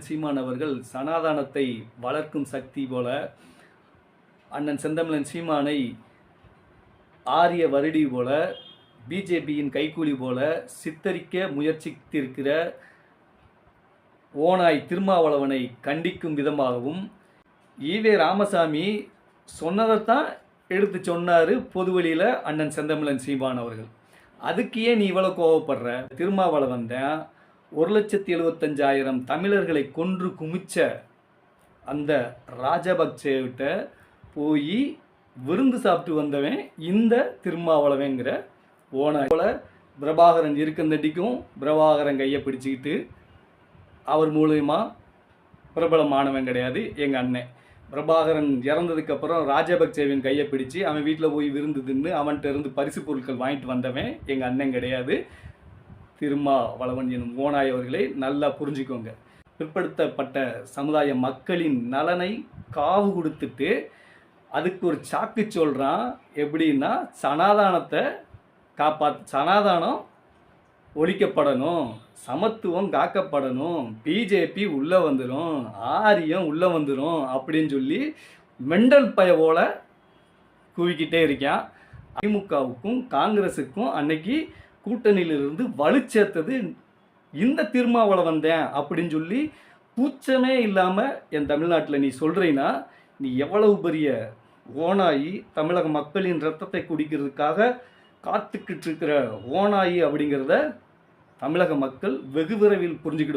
சீமான் அவர்கள் சனாதானத்தை வளர்க்கும் சக்தி போல அண்ணன் செந்தமிழன் சீமானை ஆரிய வருடி போல பிஜேபியின் கைக்கூலி போல சித்தரிக்க முயற்சித்திருக்கிற ஓனாய் திருமாவளவனை கண்டிக்கும் விதமாகவும் ஈவே ராமசாமி சொன்னதைத்தான் எடுத்து சொன்னார் பொதுவெளியில் அண்ணன் செந்தமிழன் சீமான் அவர்கள். அதுக்கு ஏன் நீ இவ்வளோ கோவப்படுற? திருமாவளவன் தான் ஒரு லட்சத்தி எழுபத்தஞ்சாயிரம் தமிழர்களை கொன்று குமிச்ச அந்த ராஜபக்சேவிட்ட போய் விருந்து சாப்பிட்டு வந்தவன் இந்த திருமாவளவேங்கிற ஓனர் போல பிரபாகரன் இருக்கந்தடிக்கும் பிரபாகரன் கையை பிடிச்சிக்கிட்டு அவர் மூலயமா பிரபலமானவன் கிடையாது எங்கள் அண்ணன். பிரபாகரன் இறந்ததுக்கப்புறம் ராஜபக்சேவின் கையை பிடிச்சு அவன் வீட்டில் போய் விருந்து தின்னு அவன்கிட்ட இருந்து பரிசு பொருட்கள் வாங்கிட்டு வந்தவன் எங்கள் அண்ணன் கிடையாது. திருமாவளவன் எனும் ஓனாய் அவர்களை நல்லா புரிஞ்சுக்கோங்க. பிற்படுத்தப்பட்ட சமுதாய மக்களின் நலனை காவு கொடுத்துட்டு அதுக்கு ஒரு சாக்கு சொல்கிறான் எப்படின்னா சனாதானத்தை காப்பாத் சனாதானம் ஒழிக்கப்படணும் சமத்துவம் காக்கப்படணும் பிஜேபி உள்ளே வந்துடும் ஆரியம் உள்ளே வந்துடும் அப்படின்னு சொல்லி மெண்டல் பய போல குவிக்கிட்டே இருக்கான். திமுகவுக்கும் காங்கிரஸுக்கும் அன்னைக்கு கூட்டணியிலிருந்து வலு சேர்த்தது இந்த திருமாவளவன் வந்தேன் அப்படின்னு சொல்லி கூச்சமே இல்லாமல் என் தமிழ்நாட்டில் நீ சொல்கிறீன்னா நீ எவ்வளவு பெரிய ஓனாயி தமிழக மக்களின் ரத்தத்தை குடிக்கிறதுக்காக காத்துக்கிட்டு இருக்கிற ஓனாயி அப்படிங்கிறத தமிழக மக்கள் வெகு விரைவில் புரிஞ்சுக்கிட்டு